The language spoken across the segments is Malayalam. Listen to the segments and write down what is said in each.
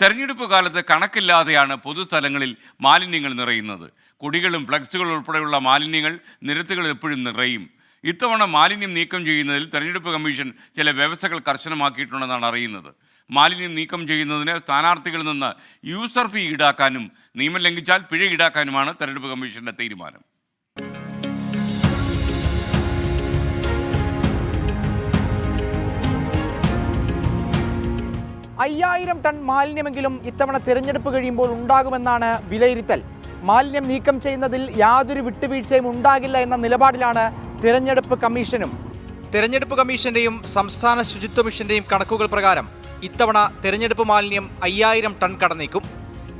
തെരഞ്ഞെടുപ്പ് കാലത്ത് കണക്കില്ലാതെയാണ് പൊതുസ്ഥലങ്ങളിൽ മാലിന്യങ്ങൾ നിറയുന്നത്. കൊടികളും ഫ്ലക്സുകളും ഉൾപ്പെടെയുള്ള മാലിന്യങ്ങൾ നിരത്തുകൾ എപ്പോഴും നിറയും. ഇത്തവണ മാലിന്യം നീക്കം ചെയ്യുന്നതിൽ തെരഞ്ഞെടുപ്പ് കമ്മീഷൻ ചില വ്യവസ്ഥകൾ കർശനമാക്കിയിട്ടുണ്ടെന്നാണ് അറിയുന്നത്. മാലിന്യം നീക്കം ചെയ്യുന്നതിന് സ്ഥാനാർത്ഥികളിൽ നിന്ന് യൂസർ ഫീ ഈടാക്കാനും നിയമം ലംഘിച്ചാൽ പിഴ ഈടാക്കാനുമാണ് തെരഞ്ഞെടുപ്പ് കമ്മീഷന്റെ തീരുമാനം. അയ്യായിരം ടൺ മാലിന്യമെങ്കിലും ഇത്തവണ തിരഞ്ഞെടുപ്പ് കഴിയുമ്പോൾ ഉണ്ടാകുമെന്നാണ് വിലയിരുത്തൽ. മാലിന്യം നീക്കം ചെയ്യുന്നതിൽ യാതൊരു വിട്ടുവീഴ്ചയും ഉണ്ടാകില്ല എന്ന നിലപാടിലാണ് തിരഞ്ഞെടുപ്പ് കമ്മീഷനും. തിരഞ്ഞെടുപ്പ് കമ്മീഷന്റെയും സംസ്ഥാന ശുചിത്വ മിഷന്റെയും കണക്കുകൾ പ്രകാരം ഇത്തവണ തിരഞ്ഞെടുപ്പ് മാലിന്യം അയ്യായിരം ടൺ കടന്നേക്കും.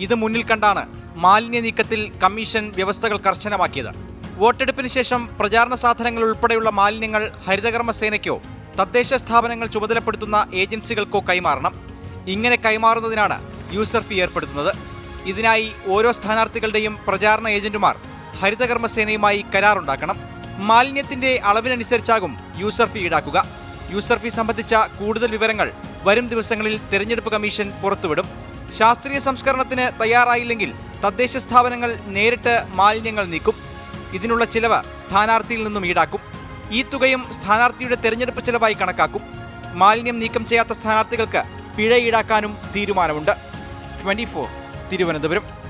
ഇത് മുന്നിൽ കണ്ടാണ് മാലിന്യ നീക്കത്തിൽ കമ്മീഷൻ വ്യവസ്ഥകൾ കർശനമാക്കിയത്. വോട്ടെടുപ്പിന് ശേഷം പ്രചാരണ സാധനങ്ങൾ ഉൾപ്പെടെയുള്ള മാലിന്യങ്ങൾ ഹരിതകർമ്മ സേനയ്ക്കോ തദ്ദേശ സ്ഥാപനങ്ങൾ ചുമതലപ്പെടുത്തുന്ന ഏജൻസികൾക്കോ കൈമാറണം. ഇങ്ങനെ കൈമാറുന്നതിനാണ് യൂസർ ഫീ ഏർപ്പെടുത്തുന്നത്. ഇതിനായി ഓരോ സ്ഥാനാർത്ഥികളുടെയും പ്രചാരണ ഏജന്റുമാർ ഹരിതകർമ്മസേനയുമായി കരാറുണ്ടാക്കണം. മാലിന്യത്തിന്റെ അളവിനനുസരിച്ചാകും യൂസർ ഫീ ഈടാക്കുക. യൂസർ ഫീ സംബന്ധിച്ച കൂടുതൽ വിവരങ്ങൾ വരും ദിവസങ്ങളിൽ തെരഞ്ഞെടുപ്പ് കമ്മീഷൻ പുറത്തുവിടും. ശാസ്ത്രീയ സംസ്കരണത്തിന് തയ്യാറായില്ലെങ്കിൽ തദ്ദേശ സ്ഥാപനങ്ങൾ നേരിട്ട് മാലിന്യങ്ങൾ നീക്കും. ഇതിനുള്ള ചിലവ് സ്ഥാനാർത്ഥിയിൽ നിന്നും ഈടാക്കും. ഈ തുകയും സ്ഥാനാർത്ഥിയുടെ തെരഞ്ഞെടുപ്പ് ചെലവായി കണക്കാക്കും. മാലിന്യം നീക്കം ചെയ്യാത്ത സ്ഥാനാർത്ഥികൾക്ക് പിഴ ഈടാക്കാനും തീരുമാനമുണ്ട്. ട്വന്റി തിരുവനന്തപുരം.